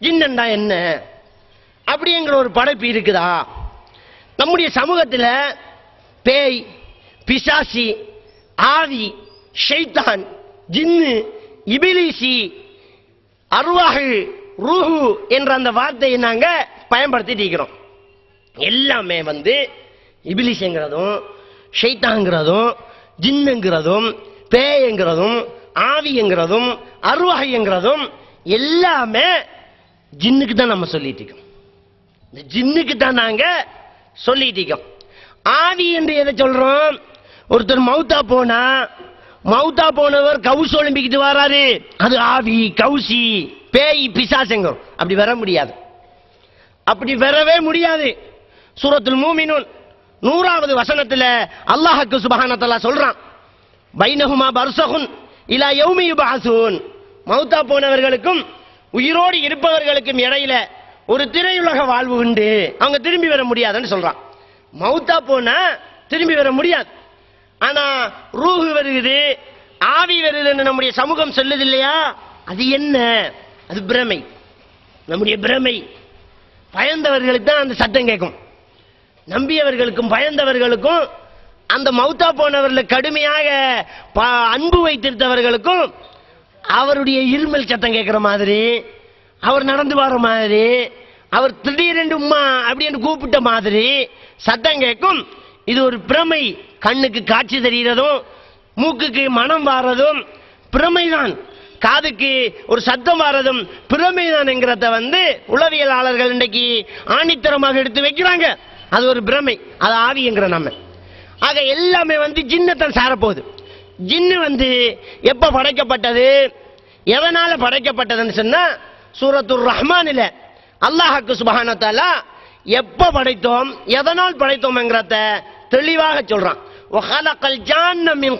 ஜின்னண்டா என்ன? அப்படிங்கிற ஒரு படைப்பு இருக்குதா? நம்முடைய சமூகத்தில் பேய் பிசாசி ஆவி ஷைத்தான் ஜின்னு இபிலிசி அருவாகு ரூஹு என்ற அந்த வார்த்தையை நாங்கள் பயன்படுத்திட்டு இருக்கிறோம். எல்லாமே வந்து இபிலிஸ்ங்கிறதும் ஷைத்தாங்கிறதும் ஜின்னுங்கிறதும் பேய்ங்கிறதும் ஆவிங்கிறதும் அருவகைங்கிறதும் எல்லாமே ஜின்னுக்கு தான் நம்ம சொல்லிட்டு இருக்கோம். இந்த ஜின்னுக்கு தான் நாங்க சொல்லிட்டு இருக்கோம். ஆவி என்று எதை சொல்றோம்? ஒருத்தர் மௌத்தா போனா மௌத்தா போனவர் கவுசு ஒலிம்பிக்கிட்டு வராரு. அது ஆவி கவுசி பேய் பிசாசங்கம். அப்படி வர முடியாது. அப்படி வரவே முடியாது. சூரத்துல் மூமினுன் நூறாவது வசனத்தில் அல்லாஹ்க்கு சுபஹானத்தல்லா சொல்றான். பைனகுமா பர்சகுன் இலா யௌமி யுபஅஸூன் மௌத்தா போனவர்களுக்கும் உயிரோடு இருப்பவர்களுக்கும் இடையில ஒரு திரையுலக வாழ்வு உண்டு. அவங்க திரும்பி வர முடியாதுன்னு சொல்றான். மௌத்தா போனா திரும்பி வர முடியாது. ஆனா ரூஹு வருகுது ஆவி வருதுன்னு நம்முடைய சமூகம் சொல்லுது இல்லையா? அது என்ன? அது பிரமை. நம்முடைய பிரமை. பயந்தவர்களுக்கு தான் அந்த சத்தம் கேட்கும். நம்பியவர்களுக்கும் பயந்தவர்களுக்கும் அந்த மௌத்தா போனவர்கள் கடுமையாக ப- அன்பு வைத்திருந்தவர்களுக்கும் அவருடைய இருமல் சத்தம் கேட்குற மாதிரி அவர் நடந்து வர மாதிரி அவர் திடீரென்று உம்மா அப்படின்னு கூப்பிட்ட மாதிரி சத்தம் கேட்கும் இது ஒரு பிரமை கண்ணுக்கு காட்சி தெரிகிறதும் மூக்குக்கு மனம் வாரதும் பிரமைதான். காதுக்கு ஒரு சத்தம் வாரதும் பிரமைதான் என்கிறத வந்து உளவியலாளர்கள் இன்றைக்கு ஆணித்தரமாக எடுத்து வைக்கிறாங்க. அது ஒரு பிரமை அது ஆவிங்கிற நம்ம. ஆக எல்லாமே வந்து ஜின்னத்தான் சாரப்போகுது. ஜின்னு வந்து எப்ப படைக்கப்பட்டது? எதனால படைக்கப்பட்டதுன்னு சொன்னா சூரத்துர் ரஹ்மானில. அல்லாஹாக்கு சுபஹானஹு எப்ப படைத்தோம் எதனால் படைத்தோம்ங்கிறத தெளிவாக சொல்றான்.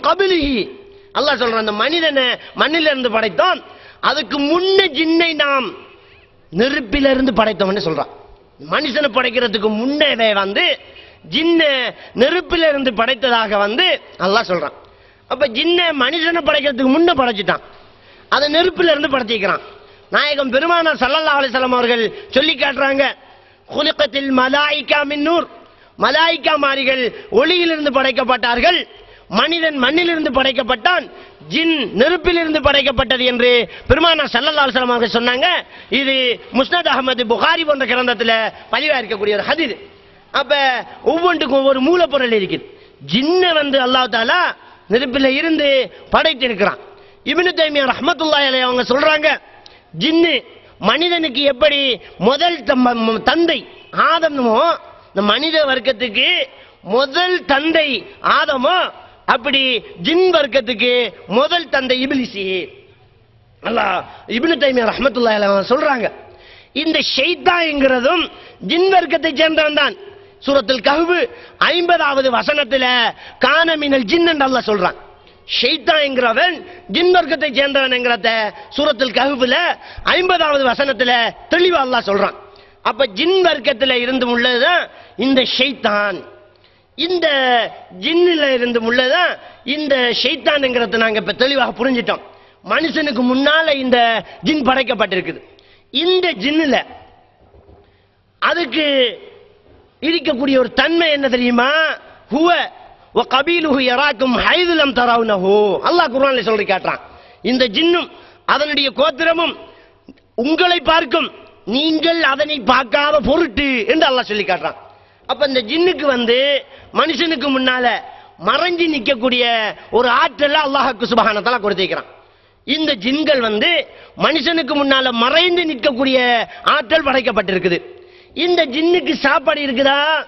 கபிலிஹி. அல்லாஹ் சொல்றான் அந்த மனிதனை மண்ணிலிருந்து படைத்தோம். அதுக்கு முன்ன ஜின்னை நாம் நெருப்பிலிருந்து படைத்தோம்னு சொல்றான். மனுஷனை படைக்கிறதுக்கு முன்னே வந்து ஜின்ன நெருப்பிலிருந்து படைத்ததாக வந்து அல்லாஹ் சொல்றான். அப்ப ஜின்ன மனுஷனை படைக்கிறதுக்கு முன்ன படைச்சிட்டான். அதை நெருப்புல இருந்து படைச்சிக்கிறான் நாயகம் பெருமானார் சல்லல்லா அலிசல்லாம் அவர்கள் சொல்லி காட்டுறாங்க குலுக்கத்தில் மலாய்க்கா மின்னூர் மலாய்க்கா மாறிகள் ஒளியிலிருந்து படைக்கப்பட்டார்கள் மனிதன் மண்ணிலிருந்து படைக்கப்பட்டான் ஜின் நெருப்பிலிருந்து படைக்கப்பட்டது என்று பெருமானார் சல்லல்லா அலிசல்லாம் அவர்கள் சொன்னாங்க. இது முஸ்னத் அகமது புகாரி போன்ற கிரந்தத்தில் பதிவா இருக்கக்கூடிய ஒரு ஹதிது அப்ப ஒவ்வொன்றுக்கும் ஒவ்வொரு மூலப்பொருள் இருக்குது. ஜின்ன வந்து அல்லாஹ் தாலா நெருப்பில் இருந்து படைத்து இருக்கிறான். இப்னு தைமியா ரஹமத்துல்லா அலை அவங்க சொல்றாங்க ஜின்னு மனிதனுக்கு எப்படி முதல் தந்தை ஆதமோ இந்த மனித வர்க்கத்துக்கு முதல் தந்தை ஆதமோ அப்படி ஜின் வர்க்கத்துக்கு முதல் தந்தை இபிலிசி. அல்லா இப்னு தைமியா ரஹமத்துல்லா அலை அவங்க சொல்றாங்க இந்த ஷெய்தாங்கிறதும் ஜின் வர்க்கத்தை சேர்ந்தவன் தான் சூரத்தில் கஹ்வு ஐம்பதாவது வசனத்துல காணமினல் ஜின்னன் அல்ல அல்லாஹ் சொல்றான். ஷைத்தான்ங்கிறவன் ஜின் வர்க்கத்தை சேர்ந்தவன்ங்கிறத சூரத்தில் கஹ்வுல ஐம்பதாவது வசனத்துல தெளிவா எல்லாம் சொல்றான். அப்ப ஜின் வர்க்கத்துல இருந்து உள்ளதுதான் இந்த ஷைத்தான். இந்த ஜின்னில் இருந்து உள்ளதான் இந்த ஷெய்தான்ங்கிறத நாங்க இப்ப தெளிவாக புரிஞ்சிட்டோம். மனுஷனுக்கு முன்னால இந்த ஜின் படைக்கப்பட்டிருக்குது. இந்த ஜின்னுல அதுக்கு இருக்கக்கூடிய ஒரு தன்மை என்ன தெரியுமா? ஹுவ வ கபீலுஹு யராக்கும் ஹைதுலம் தரவுனஹு. அல்லாஹ் குர்ஆன்ல சொல்லி காட்டுறான். இந்த ஜின்னும் அதனுடைய கோத்திரமும் உங்களை பார்க்கும் நீங்கள் அதனை பார்க்காத பொருட்டு என்று அல்லாஹ் சொல்லி காட்டுறான். அப்ப இந்த ஜின்னுக்கு வந்து மனுஷனுக்கு முன்னால மறைஞ்சு நிற்கக்கூடிய ஒரு ஆற்றல அல்லாஹ்க்கு சுபகானத்தால கொடுத்திருக்கிறான் இந்த ஜின்கள் வந்து மனுஷனுக்கு முன்னால மறைந்து நிற்கக்கூடிய ஆற்றல் படைக்கப்பட்டிருக்குது. இந்த ஜின்னுக்கு சாப்பாடு இருக்குதா?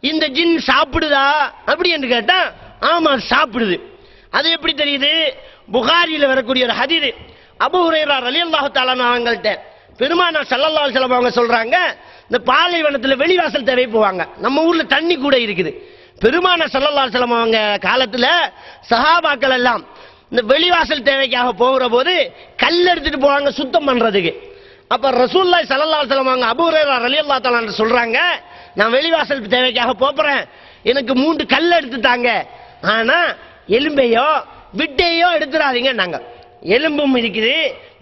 இந்த ஜின் சாப்பிடுதா? அப்படி என்று கேட்டா ஆமா சாப்பிடுது. அது எப்படி தெரியுது? புகாரியில் வரக்கூடிய ஒரு ஹதீது. அபு ஹுரேரா அலி அல்லாஹு தாலாங்கள்ட்ட பெருமானா சல்லல்லா செலவு அவங்க சொல்றாங்க இந்த பாலைவனத்தில் வெளிவாசல் தேவை போவாங்க. நம்ம ஊர்ல தண்ணி கூட இருக்குது. பெருமான சல்லல்லா அலைஹி அவங்க காலத்துல சஹாபாக்கள் எல்லாம் இந்த வெளிவாசல் தேவைக்காக போகிற போது கல் எடுத்துட்டு போவாங்க சுத்தம் பண்றதுக்கு. அப்ப ரசூல்லாய் சலல்லா அலைஹி வஸல்லம் அவங்க அபூ ஹுரைரா ரலியல்லாஹு சொல்றாங்க நான் வெளிவாசல் தேவைக்காக போறேன் எனக்கு மூன்று கல் எடுத்து தாங்க ஆனா எலும்பையோ விட்டையோ எடுத்துடாதீங்க நாங்க எலும்பும் இருக்குது.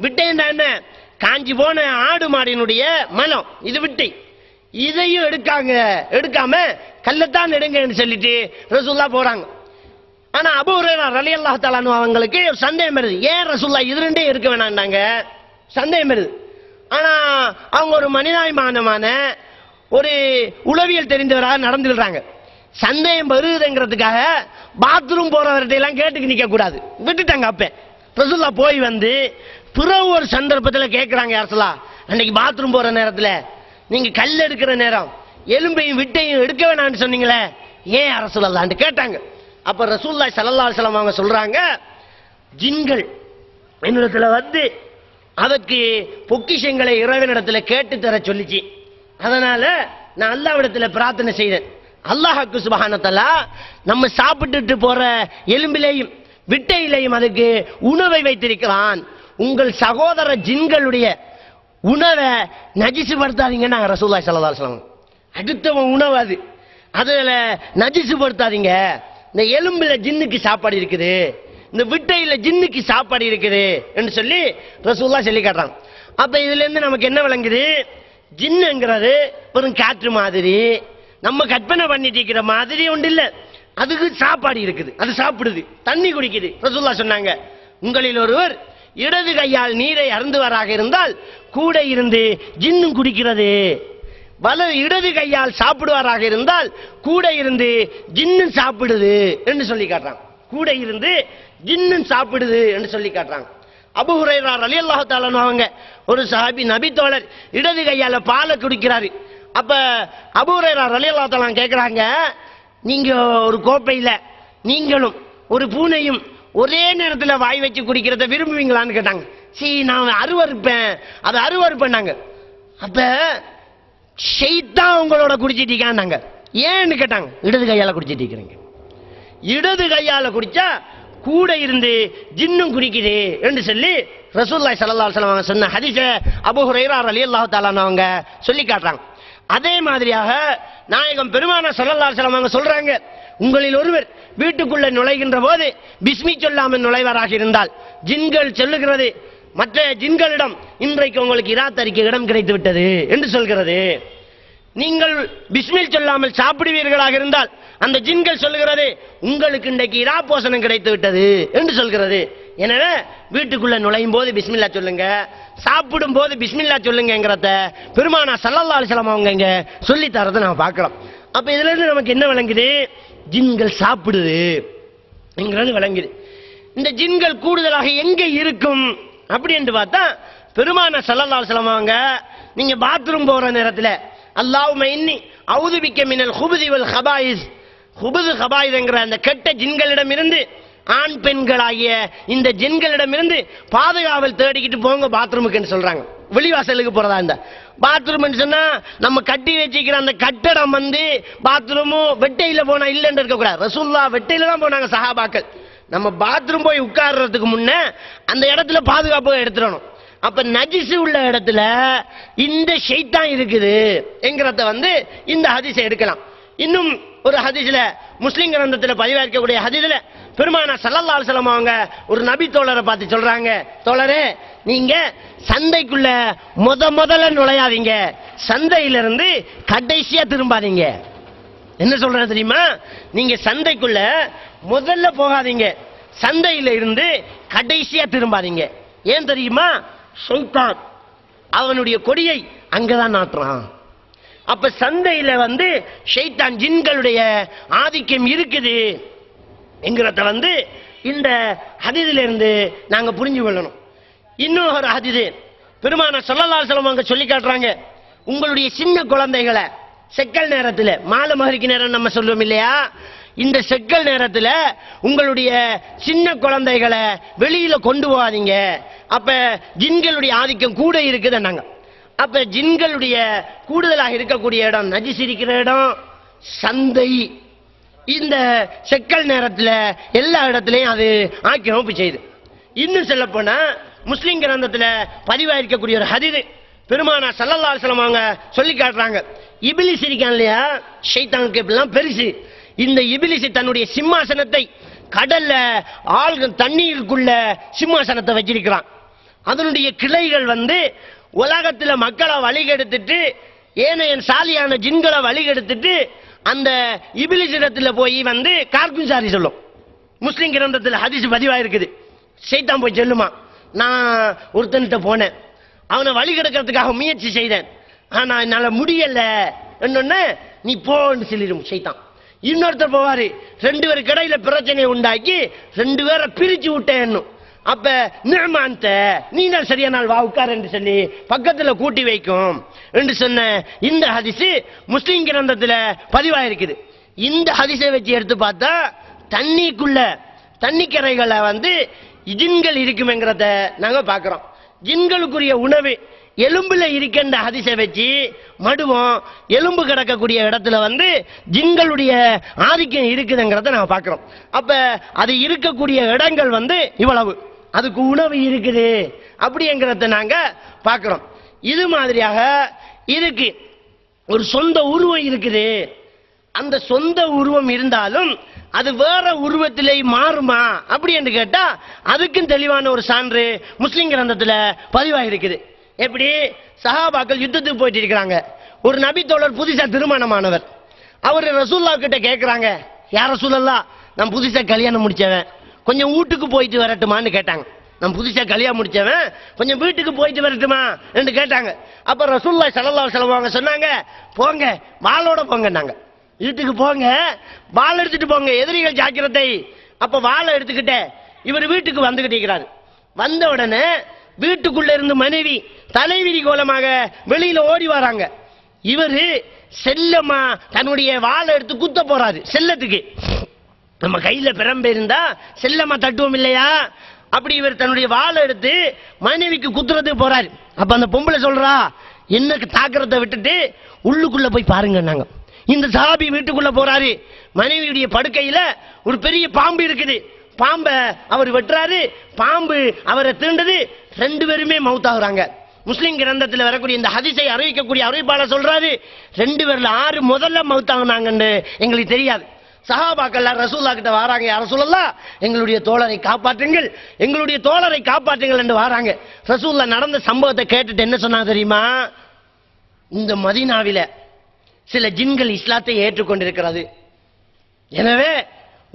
விட்டையும் என்ன? காஞ்சி போன ஆடு மாடினுடைய மனம். இது விட்டை. இதையும் எடுக்காங்க. எடுக்காம கல்லத்தான் எடுங்கன்னு சொல்லிட்டு ரசூல்லா போறாங்க. ஆனா அபூரேரா ரலி அல்லா தஆலா அவங்களுக்கு சந்தேகம் வருது. ஏன் ரசூல்லா இது ரெண்டே இருக்க வேணாம்னாங்க? சந்தேகம் வருது. ஆனா அவங்க ஒரு மனிதாபிமானமான ஒரு உளவியல் தெரிந்தவராக நடந்துடுறாங்க சந்தேகம் வருதுங்கிறதுக்காக பாத்ரூம் போறவர்கிட்ட எல்லாம் கேட்டுக்கு நிக்க கூடாது. விட்டுட்டாங்க அப்ப. ரசுல்லா போய் வந்து பிறகு ஒரு சந்தர்ப்பத்தில் கேட்குறாங்க அரசலா அன்னைக்கு பாத்ரூம் போற நேரத்தில் நீங்க கல் எடுக்கிற நேரம் எலும்பையும் விட்டையும் எடுக்க வேணாம்னு சொன்னீங்களே ஏன் அரசுலான்னு கேட்டாங்க. அப்ப ரசூல்லா ஸல்லல்லாஹு சலம் அவங்க சொல்றாங்க ஜின்கள் என்னிடத்துல வந்து அதற்கு பொக்கிஷங்களை இறைவனிடத்துல கேட்டு தர சொல்லிச்சு. அதனால நான் அல்லாவிடத்தில் பிரார்த்தனை செய்தேன். அல்லாஹாக்கு சுபஹானத்தலா நம்ம சாப்பிட்டுட்டு போற எலும்பிலேயும் விட்டையிலேயும் அதுக்கு உணவை வைத்திருக்கிறான். உங்கள் சகோதர ஜின்களுடைய உணவை நஜிசுபடுத்தாதீங்க நாங்க ரசூல்லா சல்லா சொல்லுவாங்க அடுத்தவன் உணவு அது. அதுல நஜிசுபடுத்தாதீங்க இந்த எலும்பில் ஜின்னுக்கு சாப்பாடு இருக்குது. இந்த விட்டையில ஜின்னுக்கு சாப்பாடு இருக்குது என்று சொல்லி ரசூல்லா சொல்லி காட்டுறான். அப்ப இதுல இருந்து நமக்கு என்ன விளங்குது? ஜின்னுங்கிறது வெறும் காற்று மாதிரி நம்ம கற்பனை பண்ணிட்டு இருக்கிற மாதிரி ஒன்று இல்லை. அதுக்கு சாப்பாடு இருக்குது அது சாப்பிடுது தண்ணி குடிக்குது ரசூல்லா சொன்னாங்க. உங்களில் ஒருவர் இடது கையால் நீரை அருந்துவராக இருந்தால் கூட இருந்து ஜின்னும் குடிக்கிறது. வலது இடது கையால் சாப்பிடுவாராக இருந்தால் கூட இருந்து ஜின்னு சாப்பிடுது என்று சொல்லி காட்டுறான். கூட இருந்து ஜின்னு சாப்பிடுது என்று சொல்லி காட்டுறாங்க. அபு ஹுரைரா ரலியல்லாஹு தஆலா அவங்க ஒரு சஹாபி நபி தோழர் இடது கையால பாலை குடிக்கிறாரு. அப்ப அபு ஹுரைரா ரலியல்லாஹு தஆலா கேட்குறாங்க நீங்க ஒரு கோப்பையில் நீங்களும் ஒரு பூனையும் ஒரே நேரத்தில் வாய் வச்சு குடிக்கிறத விரும்புவீங்களான்னு கேட்டாங்க. சீ நான் அருவருப்பேன். அதை அருவருப்பேன்னாங்க. அப்ப ஷெய்தான் உங்களோட குடிச்சிட்டு இருக்கான்னாங்க. ஏன்னு கேட்டாங்க. இடது கையால் குடிச்சிட்டு இருக்கிறீங்க. இடது கையால் குடிச்சா கூட இருந்து ஜின்னும் குடிக்குது என்று சொல்லி ரசூல்லாய் சல்லா சொல்லுவாங்க சொன்ன ஹதீஸ அபூ ஹுரைரா ரலியல்லாஹு தஆலா அவங்க சொல்லி காட்டுறாங்க. அதே மாதிரியாக நாயகம் பெருமான ஸல்லல்லாஹு சொல்லுவாங்க சொல்றாங்க உங்களில் ஒருவர் வீட்டுக்குள்ள நுழைகின்ற போது பிஸ்மி சொல்லாமல் நுழைவராக இருந்தால் ஜின்கள் சொல்லுகிறது மற்ற ஜின்களிடம் இன்றைக்கு உங்களுக்கு இராத்தறிக்கை இடம் கிடைத்து விட்டது என்று சொல்கிறது. நீங்கள் பிஸ்மில் சொல்லாமல் சாப்பிடுவீர்களாக இருந்தால் அந்த ஜின்கள் சொல்லுகிறது உங்களுக்கு இன்றைக்கு இரா போசனம் கிடைத்து விட்டது என்று சொல்கிறது. எனவே வீட்டுக்குள்ள நுழையும் போது பிஸ்மில்லா சொல்லுங்க. சாப்பிடும் போது பிஸ்மில்லா சொல்லுங்கிறத பெருமானா சல்லல்லா அலிஸ்லாம் அவங்க இங்க சொல்லி தரதை நம்ம பார்க்கலாம். அப்ப இதுல இருந்து நமக்கு என்ன விளங்குது? ஜின்கள் சாப்பிடுது என்கிறது விளங்குது. இந்த ஜின்கள் கூடுதலாக எங்க இருக்கும்? அப்படி என்று பார்த்தா பெருமான சல்லல்லா அலிஸ்லாம் அவங்க நீங்க பாத்ரூம் போற நேரத்துல அல்லாஹ்வும்ம இன்னி அவுதுபிக்க மினல் ஹுபுதி வல் ஹபாயிஸ். ஹுபுது ஹபாயிஸ்ங்கிற அந்த கெட்ட ஜின்களிடம் இருந்து ஆண் பெண்களாகிய இந்த ஜின்களிடம் இருந்து பாதுகாவல் தேடிக்கிட்டு போங்க பாத்ரூமுக்குன்னு சொல்றாங்க. வெளிவாசலுக்கு போறதா இந்த பாத்ரூம் சொன்னா நம்ம கட்டி வச்சிக்கிற அந்த கட்டடம் வந்து பாத்ரூமும் வெட்டையில போனா இல்லைன்னு இருக்கக்கூடாது. ரசூல்லா வெட்டையில தான் போனாங்க சஹாபாக்கள். நம்ம பாத்ரூம் போய் உட்கார்றதுக்கு முன்ன அந்த இடத்துல பாதுகாப்பு எடுத்துடணும். அப்ப நஜிசு உள்ள இடத்துல இந்த ஷெய்தான் இருக்குது என்கிறத வந்து இந்த ஹதிசை எடுக்கலாம். இன்னும் ஒரு ஹதிசில முஸ்லிம் கிரந்தத்தில் பதிவாக்கக்கூடிய ஹதிசில பெருமான சல்லல்லா அலைஹி அவங்க ஒரு நபி தோழரை பார்த்து சொல்றாங்க தோழரே நீங்க சந்தைக்குள்ள முத முதல்ல நுழையாதீங்க. சந்தையிலிருந்து கடைசியா திரும்பாதீங்க. என்ன சொல்றது தெரியுமா? நீங்க சந்தைக்குள்ள முதல்ல போகாதீங்க. சந்தையில இருந்து கடைசியா திரும்பாதீங்க. ஏன் தெரியுமா? ஷைத்தான் அவனுடைய கொடியை அங்கதான் நாட்டுறான். அப்ப சந்தையில வந்து ஷைத்தான் ஜின்களுடைய ஆதிக்கம் இருக்குது என்கிறத வந்து இந்த ஹதீதில இருந்து நாங்க புரிஞ்சு கொள்ளணும். இன்னும் ஒரு பெருமான பெருமான செலவு அங்க சொல்லி காட்டுறாங்க. உங்களுடைய சின்ன குழந்தைகளை செக்கல் நேரத்தில் மாலை மகரிக்கு நேரம் நம்ம சொல்லுவோம் இல்லையா? இந்த செக்கல் நேரத்தில் உங்களுடைய சின்ன குழந்தைகளை வெளியில கொண்டு போகாதீங்க. அப்ப ஜின்களுடைய ஆதிக்கம் கூட இருக்குதுன்னாங்க. அப்ப ஜின்களுடைய கூடுதலாக இருக்கக்கூடிய இடம் நஜிஸ் இருக்கிற இடம் சந்தை. இந்த செக்கல் நேரத்தில் எல்லா இடத்துலையும் அது ஆக்கிரமிப்பு செய்யுது. இன்னும் சொல்ல போனா முஸ்லிம் கிரந்தத்துல பதிவாயிருக்கக்கூடிய ஒரு ஹதிது பெருமானா சல்லல்லா அலிஸ்லாம் அவங்க சொல்லி காட்டுறாங்க. இபிலிஸ் இருக்கான் இல்லையா? ஷைத்தானுக்கு இப்படிலாம் பெருசு. இந்த இபிலிஸ் தன்னுடைய சிம்மாசனத்தை கடல்ல ஆள்கள் தண்ணீருக்குள்ள சிம்மாசனத்தை வச்சிருக்கிறான். அதனுடைய கிளைகள் வந்து உலகத்துல மக்களை வழிகெடுத்துட்டு ஏனைய சாலியான ஜின்களை வழிகெடுத்துட்டு அந்த இபிலிசிடத்துல போய் வந்து கார்குன் சாரி சொல்லும். முஸ்லீம் கிரந்தத்தில் ஹதிசு பதிவாயிருக்குது. சைத்தான் போய் சொல்லுமா நான் ஒருத்தன்கிட்ட போனேன். அவனை வழி கிடக்கிறதுக்காக முயற்சி செய்தேன். ஆனா என்னால முடியல. என்னொன்னு நீ போன்னு சொல்லிடும் சைத்தான் இன்னொருத்தர் போவாரு ரெண்டு பேர் இடையில பிரச்சனையை உண்டாக்கி ரெண்டு பேரை பிரிச்சு விட்டேன் அப்ப நிர்மாந்த நீ தான் சரியா நாள் வா உட்கார் என்று சொல்லி பக்கத்துல கூட்டி வைக்கும் என்று சொன்ன இந்த ஹதிசு முஸ்லிம் கிரந்தத்துல பதிவாயிருக்குது. இந்த ஹதிசை வச்சு எடுத்து பார்த்தா தண்ணிக்குள்ள தண்ணிக்கரைகளை வந்து ஜின்கள் இருக்குமேங்கிறத நாங்க பார்க்குறோம். ஜின்களுக்குரிய உணவு எலும்புல இருக்கின்ற ஹதிசை வச்சு மடுவோம். எலும்பு கிடக்கக்கூடிய இடத்துல வந்து ஜின்களுடைய ஆதிக்கம் இருக்குதுங்கிறத நாங்கள் பார்க்குறோம். அப்போ அது இருக்கக்கூடிய இடங்கள் வந்து இவ்வளவு. அதுக்கு உணவு இருக்குது அப்படிங்கிறத நாங்க பார்க்கிறோம். இது மாதிரியாக இதுக்கு ஒரு சொந்த உருவம் இருக்குது. அந்த சொந்த உருவம் இருந்தாலும் அது வேற உருவத்திலே மாறுமா அப்படி என்று கேட்டா அதுக்கும் தெளிவான ஒரு சான்று முஸ்லிம் கிரந்தத்துல பதிவாகிருக்குது எப்படி? சஹாபாக்கள் யுத்தத்துக்கு போயிட்டு இருக்கிறாங்க. ஒரு நபி தோழர் புதுசா திருமணமானவர். அவர் ரசூல்லா கிட்ட கேட்கிறாங்க யார் ரசூலல்லா நான் புதுசா கல்யாணம் முடிச்சவன். கொஞ்சம் வீட்டுக்கு போயிட்டு வரட்டுமான்னு கேட்டாங்க. நான் புதுசாக கல்யாணம் முடிச்சவன் கொஞ்சம் வீட்டுக்கு போயிட்டு வரட்டுமா? என்று கேட்டாங்க. அப்போ ரசூல்லா ஸல்லல்லாஹு செலவாங்க சொன்னாங்க போங்க வாளோட போங்கன்னாங்க வீட்டுக்கு போங்க வாள் எடுத்துட்டு போங்க எதிரிகள் ஜாக்கிரதை. அப்போ வாளை எடுத்துக்கிட்டே இவர் வீட்டுக்கு வந்துகிட்டு வந்த உடனே வீட்டுக்குள்ள இருந்து மனைவி தலைவிரி கோலமாக வெளியில ஓடி வராங்க. இவரு செல்லமா தன்னுடைய வாளை எடுத்து குத்த போறாரு செல்லத்துக்கு. நம்ம கையில பிரம்பு இருந்தா செல்லமா தட்டுவோம் இல்லையா? அப்படி இவர் தன்னுடைய வாழை எடுத்து மனைவிக்கு குத்துறதுக்கு போறாரு. அப்ப அந்த பொம்பளை சொல்றா என்ன தாக்குறத விட்டுட்டு உள்ளுக்குள்ள போய் பாருங்க நாங்க இந்த சாபி வீட்டுக்குள்ள போறாரு. மனைவியுடைய படுக்கையில ஒரு பெரிய பாம்பு இருக்குது. பாம்பை அவர் வெட்டுறாரு. பாம்பு அவரை தீண்டது. ரெண்டு பேருமே மவுத்தாகுறாங்க முஸ்லிம் கிரந்தத்தில் வரக்கூடிய இந்த ஹதிசை அறிவிக்கக்கூடிய அறிவிப்பாளர் சொல்றாரு. ரெண்டு பேர்ல ஆறு முதல்ல மவுத்தாகுனாங்கன்னு எங்களுக்கு தெரியாது. சஹாபாக்கள் ரசூல்லா கிட்ட வராங்க யார சொல்லலாம் எங்களுடைய தோழரை காப்பாற்றுங்கள் எங்களுடைய தோழரை காப்பாற்றுங்கள் என்று வராங்க. ரசூல்லா நடந்த சம்பவத்தை கேட்டுட்டு என்ன சொன்னாங்க தெரியுமா? இந்த மதீனாவில சில ஜின்கள் இஸ்லாத்தை ஏற்றுக்கொண்டிருக்கிறது. எனவே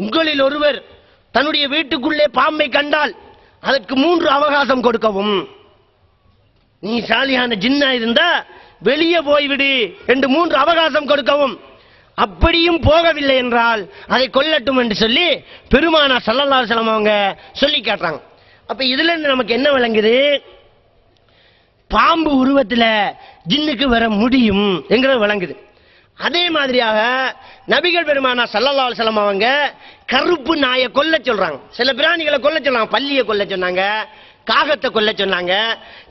உங்களில் ஒருவர் தன்னுடைய வீட்டுக்குள்ளே பாம்பை கண்டால் அதற்கு மூன்று அவகாசம் கொடுக்கவும். நீ சாலியான ஜின்னா இருந்தா வெளியே போய்விடு என்று மூன்று அவகாசம் கொடுக்கவும். அப்படியும் போகவில்லை என்றால் அதை கொல்லட்டும் என்று சொல்லி பெருமானா சல்லல்லா செல்லம் அவங்க சொல்லி காட்டுறாங்க. அப்ப இதுல இருந்து நமக்கு என்ன விளங்குது? பாம்பு உருவத்தில் ஜின்னுக்கு வர முடியும் என்கிறது விளங்குது. அதே மாதிரியாக நபிகள் பெருமானா சல்லல்லா செல்லம் அவங்க கருப்பு நாயை கொல்ல சொல்றாங்க. சில பிராணிகளை கொல்ல சொல்றாங்க பள்ளியை கொல்ல சொன்னாங்க காகத்தை கொல்ல சொன்னாங்க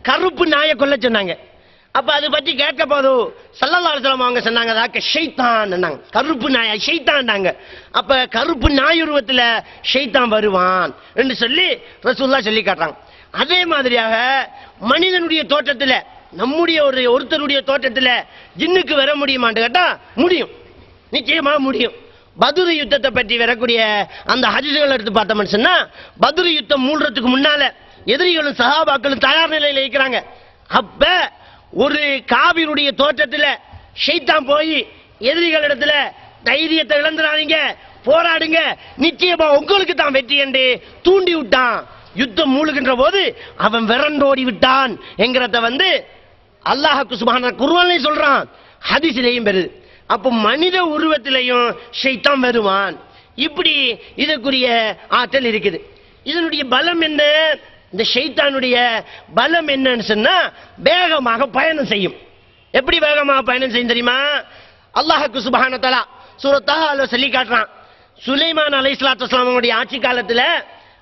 கருப்பு நாயை கொல்ல சொன்னாங்க. அப்ப அது பற்றி கேட்க போதும் சல்லல்லா அவங்க சொன்னாங்க அதாக்க ஷைத்தான் கருப்பு நாயா ஷைத்தான்டாங்க அப்ப கருப்பு நாய் உருவத்துல ஷைத்தான் வருவான் என்று சொல்லி ரசூல்லா சொல்லி காட்டுறாங்க. அதே மாதிரியாக மனிதனுடைய தோற்றத்துல நம்முடைய ஒரு ஒருத்தருடைய தோற்றத்துல ஜின்னுக்கு வர முடியுமான்னு கேட்டா முடியும். நிச்சயமா முடியும். பதுரு யுத்தத்தை பற்றி வரக்கூடிய அந்த ஹஜிதுகள் எடுத்து பார்த்தோம்னு சொன்னா பதுரு யுத்தம் மூடுறதுக்கு முன்னால எதிரிகளும் சகாபாக்களும் தயார் நிலையில இருக்கிறாங்க. அப்ப ஒரு காவிருடைய தோற்றத்தில் ஷைத்தான் போய் எதிரிகள் இடத்துல தைரியத்தை இழந்துடாதீங்க போராடுங்க. நிச்சயமா உங்களுக்கு தான் வெற்றி என்று தூண்டி விட்டான். யுத்தம் மூழ்கின்ற போது அவன் விரண்டோடி விட்டான் என்கிறத வந்து அல்லாஹுக்கு சுபான குருவான் சொல்றான். ஹதிசிலையும் பெறுது அப்போ மனித உருவத்திலையும் ஷைத்தான் வருவான். இப்படி இதற்குரிய ஆற்றல் இருக்குது. இதனுடைய பலம் என்ன? இந்த ஷெய்தானுடைய பலம் என்னன்னு சொன்னா வேகமாக பயணம் செய்யும். எப்படி வேகமாக பயணம் செய்யும் தெரியுமா? அல்லாஹுக்கு சுபஹான தலா அல்ல சொல்லி காட்டுறான். சுலைமான் அலை அவங்களுடைய ஆட்சி காலத்துல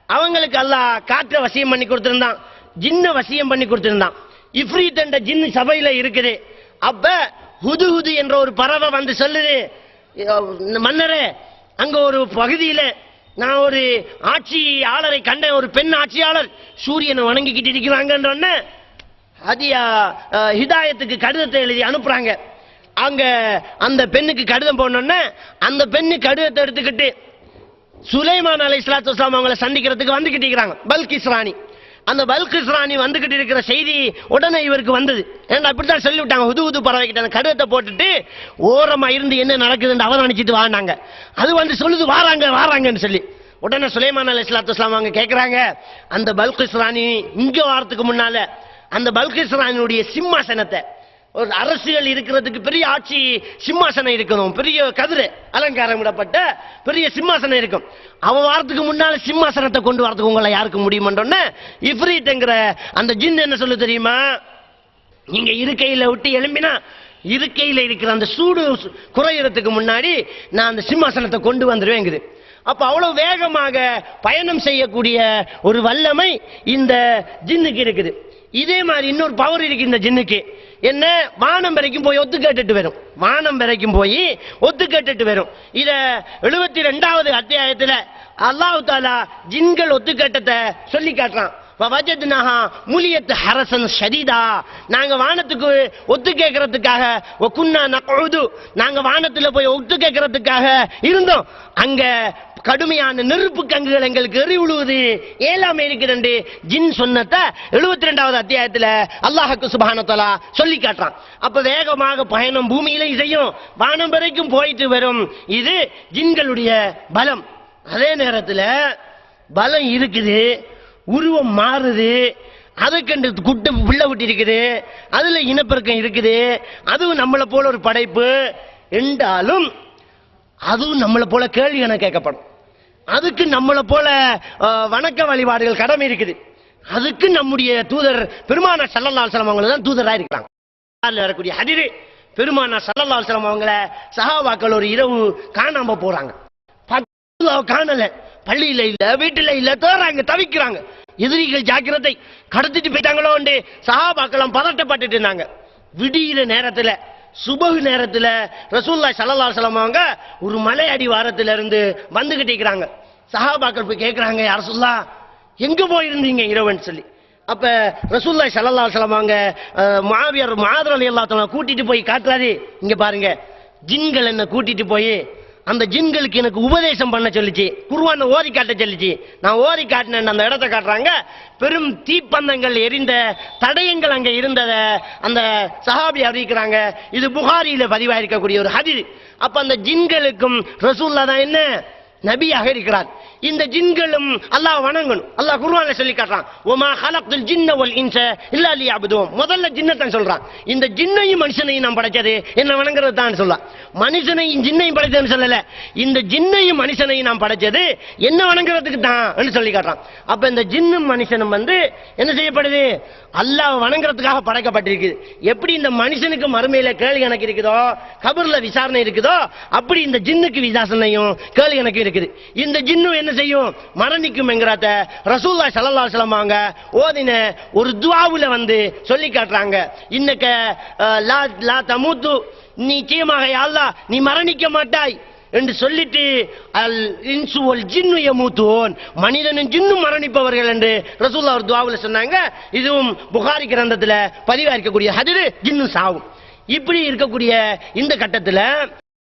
அவங்களுக்கு அல்லாஹ் காற்றை வசியம் பண்ணி கொடுத்திருந்தான். ஜின்ன வசியம் பண்ணி கொடுத்திருந்தான். இஃப்ரீத் என்ற ஜின்னு சபையில இருக்குது. அப்ப ஹுது ஹுது என்ற ஒரு பறவை வந்து சொல்லுது. "இந்த மன்னரே அங்க ஒரு பகுதியில நான் ஒரு ஆட்சியாளரை கண்டேன் ஒரு பெண் ஆட்சியாளர். சூரியனை வணங்கிக்கிட்டு இருக்கிறாங்கன்ற அதியா ஹிதாயத்துக்கு கடிதத்தை எழுதி அனுப்புறாங்க. அங்க அந்த பெண்ணுக்கு கடிதம் போனோடனே அந்த பெண்ணு கடிதத்தை எடுத்துக்கிட்டு சுலைமான் அலை இஸ்லாத்து அவங்களை சந்திக்கிறதுக்கு வந்துகிட்டு இருக்கிறாங்க. பல்கிஸ் ராணி. அந்த பல்கிஸ் வந்துகிட்டு இருக்கிற செய்தி உடனே இவருக்கு வந்தது. ஏன்னா அப்படித்தான் சொல்லிவிட்டாங்க. உது உது பறவைக்கிட்ட அந்த கடுவத்தை போட்டுட்டு ஓரமாக இருந்து என்ன நடக்குதுன்னு அவதானிச்சிட்டு வாங்கினாங்க அது வந்து சொல்லுது வாராங்க வாராங்கன்னு சொல்லி. உடனே சுலைமான் அலி இஸ்லாத்து இஸ்லாம் அவங்க கேட்குறாங்க அந்த பல்கிஸ் ராணி வாரத்துக்கு முன்னால அந்த பல்கிஸ்ராணியுடைய சிம்மாசனத்தை ஒரு அரசியல் இருக்கிறதுக்கு பெரிய ஆட்சி சிம்மாசனம் இருக்கணும். பெரிய கதிரை அலங்காரம் விடப்பட்ட பெரிய சிம்மாசனம் இருக்கும். அவன் வாரத்துக்கு முன்னால சிம்மாசனத்தை கொண்டு வரதுக்கு உங்களை யாருக்கு முடியுமன்றோன்னு இஃப்ரீட்டுங்கிற அந்த ஜின் என்ன சொல்லு தெரியுமா? நீங்க இருக்கையில விட்டு எழும்பினா இருக்கையில இருக்கிற அந்த சூடு குறையறதுக்கு முன்னாடி நான் அந்த சிம்மாசனத்தை கொண்டு வந்துடுவேங்குது அப்ப அவ்வளவு வேகமாக பயணம் செய்யக்கூடிய ஒரு வல்லமை இந்த ஜின்னுக்கு இருக்குது. இதே மாதிரி இன்னொரு பவர் இருக்கு இந்த ஜின்னுக்கு. என்ன? வானம் வரைக்கும் போய் ஒத்து கேட்டுட்டு வரும். வானம் வரைக்கும் போய் ஒத்து கேட்டுட்டு வரும். இத எழுபத்தி ரெண்டாவது அத்தியாயத்துல அல்லாஹு தாலா ஜின்கள் ஒத்து கேட்டத்தை சொல்லி காட்டுறான். வஜத்னஹா முலியத்து ஹரசன் ஷதீதா. நாங்க வானத்துக்கு ஒத்து கேட்கறதுக்காக ஒக்குன்னா நகுது. நாங்க வானத்துல போய் ஒத்து கேட்கறதுக்காக இருந்தோம். அங்க கடுமையான நெருப்பு கங்குகள் எங்களுக்கு எறிவுழுவது ஏழாம் இருக்கிறண்டு ஜின் சொன்னத்தை எழுபத்தி ரெண்டாவது அத்தியாயத்தில் அல்லாஹுக்கு சுபானத்தலா சொல்லி காட்டுறான். அப்ப வேகமாக பயணம் பூமியில இதையும் வானம் வரைக்கும் போயிட்டு வரும். இது ஜின்களுடைய பலம். அதே நேரத்தில் பலம் இருக்குது. உருவம் மாறுது. அதுக்கென்று குட்டு பிள்ளை விட்டு இருக்குது. அதுல இனப்பெருக்கம் இருக்குது. அதுவும் நம்மளை போல ஒரு படைப்பு. என்றாலும் அதுவும் நம்மளை போல கேள்வி என கேட்கப்படும். அதுக்கு நம்மளை போல வணக்க வழிபாடுகள் கடமை இருக்குது. அதுக்கு நம்முடைய தூதர் பெருமான சல்லல்லால் அலைஹி அவங்க தான் தூதராக இருக்கிறாங்க வரக்கூடிய ஹதிரு பெருமானா சல்லல்லால் அலைஹி அவங்கள சஹாபாக்கள் ஒரு இரவு காணாம போறாங்க. காணல. பள்ளியில இல்ல வீட்டுல இல்ல தேறாங்க தவிக்கிறாங்க. எதிரிகள் ஜாக்கிரதை கடத்திட்டு போயிட்டாங்களோ சஹாபாக்களும் பதட்டப்பட்டுட்டு இருந்தாங்க. விடியிற நேரத்துல சுபகு நேரத்தில் ரசூல்லா சல்லல்லா அலைஹி ஒரு மலை வாரத்தில் இருந்து வந்துகிட்டு இருக்கிறாங்க. சஹாபாக்கள் போய் கேட்குறாங்க யார் சொல்லா எங்கே போயிருந்தீங்க? இரவன் சொல்லி. அப்போ ரசூல்லாய் சல்லல்லா சலமாங்க மாவியார் அவங்க அஹ், கூட்டிகிட்டு போய் காட்டுறாரு. இங்கே பாருங்க ஜின்கள் என்ன கூட்டிகிட்டு போய் அந்த ஜின்களுக்கு எனக்கு உபதேசம் பண்ண சொல்லிச்சு. குருவான ஓதி காட்ட சொல்லிச்சு. நான் ஓதி காட்டினேன் அந்த இடத்த காட்டுறாங்க. பெரும் தீப்பந்தங்கள் எரிந்த தடயங்கள் அங்கே இருந்தத அந்த சஹாபி அறிவிக்கிறாங்க. இது புகாரியில் பதிவாயிருக்கக்கூடிய ஒரு ஹதிர் அப்போ அந்த ஜின்களுக்கும் ரசூல்லா தான் என்ன? நபியாக இருக்கிறார். இந்த ஜின்களும் அல்லாஹ் வணங்கணும். அல்லாஹ் குருவான சொல்லி காட்டுறான். ஒமா ஹலப்துல் ஜின்ன ஒல் இன்ச இல்லா லியஅபுதுன். முதல்ல ஜின்னத்தான் சொல்றான். இந்த ஜின்னையும் மனுஷனையும் நான் படைச்சது என்ன வணங்குறது தான் சொல்றான் மனுஷனையும் ஜின்னையும் படைச்சதுன்னு சொல்லல. இந்த ஜின்னையும் மனுஷனையும் நான் படைச்சது என்ன வணங்குறதுக்கு தான் சொல்லி காட்டுறான். அப்ப இந்த ஜின்னும் மனுஷனும் வந்து என்ன செய்யப்படுது? அல்லாஹ் வணங்குறதுக்காக படைக்கப்பட்டிருக்குது எப்படி இந்த மனுஷனுக்கு மறுமையில கேள்வி கணக்கு இருக்குதோ? கபர்ல விசாரணை இருக்குதோ? அப்படி இந்த ஜின்னுக்கு விசாசனையும் கேள்வி கணக்கு இருக்குது. இந்த ஜின்னு என்ன செய்யும்? மரணிக்கும் என்கிறத ரசூல்லா ஸல்லல்லாஹு சலமாங்க ஓதின ஒரு துவாவில் வந்து சொல்லி காட்டுறாங்க. இன்னக்க லா லா தமுத்து நிச்சயமாக யா அல்லாஹ் நீ மரணிக்க மாட்டாய் என்று சொல்லிட்டு அல் இன்சு ஒல் ஜின்னு எமூத்துவோன் மனிதனும் ஜின்னும் மரணிப்பவர்கள் என்று ரசூல்லா ஒரு துவாவில் சொன்னாங்க. இதுவும் புகாரி கிரந்தத்தில் பதிவாக இருக்கக்கூடிய ஹதிரு ஜின்னு சாவும் இப்படி இருக்கக்கூடிய இந்த கட்டத்தில்